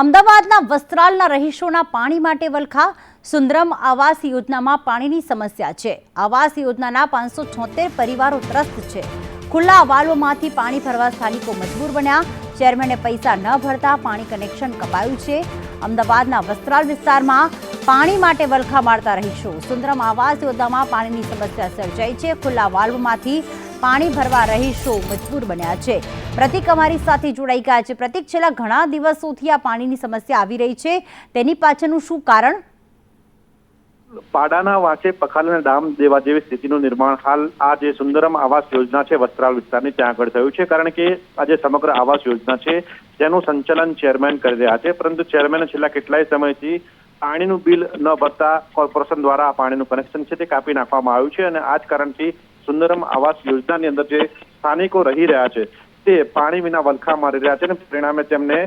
અમદાવાદના વસ્ત્રાલના રહીશોના પાણી માટે વલખા સુંદરમ આવાસ યોજનામાં પાણીની સમસ્યા છે. આવાસ યોજનાના પાંચસો છોતેર પરિવારો ત્રસ્ત છે. ખુલ્લા વાલ્વમાંથી પાણી ભરવા સ્થાનિકો મજબૂર બન્યા. ચેરમેને પૈસા ન ભરતા પાણી કનેક્શન કપાયું છે. અમદાવાદના વસ્ત્રાલ વિસ્તારમાં પાણી માટે વલખા મારતા રહીશો. સુંદરમ આવાસ યોજનામાં પાણીની સમસ્યા સર્જાઈ છે. ખુલ્લા વાલ્વમાંથી પાણી ભરવા રહીશો મજબૂર બન્યા છે. પ્રતિક અમારી સાથે જોડાઈ ગયા છે. પ્રતિક, છેલ્લા ઘણા દિવસોથી આ પાણીની સમસ્યા આવી રહી છે. તેની પાછળનું શું કારણ? પાડાના વાંચે અને ડામ દેવા જેવી સ્થિતિનું નિર્માણ હાલ આ જે સુંદરમ આવાસ યોજના છે, વસ્ત્રાલ વિસ્તારની ત્યાં આગળ થયું છે. કારણ કે આ જે સમગ્ર આવાસ યોજના છે, તેનું સંચાલન ચેરમેન કરી રહ્યા છે. પરંતુ ચેરમેને છેલ્લા કેટલાય સમયથી પાણીનું બિલ ન ભરતા કોર્પોરેશન દ્વારા આ પાણીનું કનેક્શન છે તે કાપી નાખવામાં આવ્યું છે અને આ જ કારણથી સુંદરમ આવાસ યોજનાની અંદર જે સ્થાનિકો રહી રહ્યા છે તે પાણી વિના વલખા મારી રહ્યા છે અને પરિણામે તેમને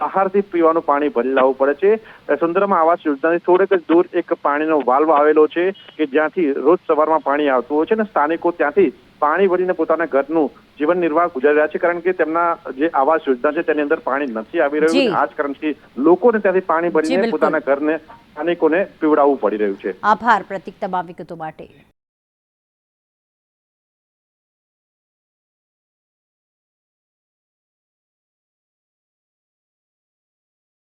બહારથી પીવાનું પાણી ભરી લાવવું પડે છે. સુંદરમ આવાસ યોજનાની થોડેક જ દૂર એક પાણીનો વાલ્વ આવેલો છે કે જ્યાંથી રોજ સવારમાં પાણી આવતું હોય છે અને સ્થાનિકો ત્યાંથી પાણી ભરીને પોતાના ઘરનું જીવન નિર્વાહ ગુજારી રહ્યા છે કારણ કે તેમના જે આવાસ યોજના છે તેની અંદર પાણી નથી આવી રહ્યું આ જ કારણથી લોકોને ત્યાંથી પાણી ભરીને પોતાના ઘરને સ્થાનિકોને પીવડાવવું પડી રહ્યું છે. આભાર પ્રતિક તમામ વિગતો માટે.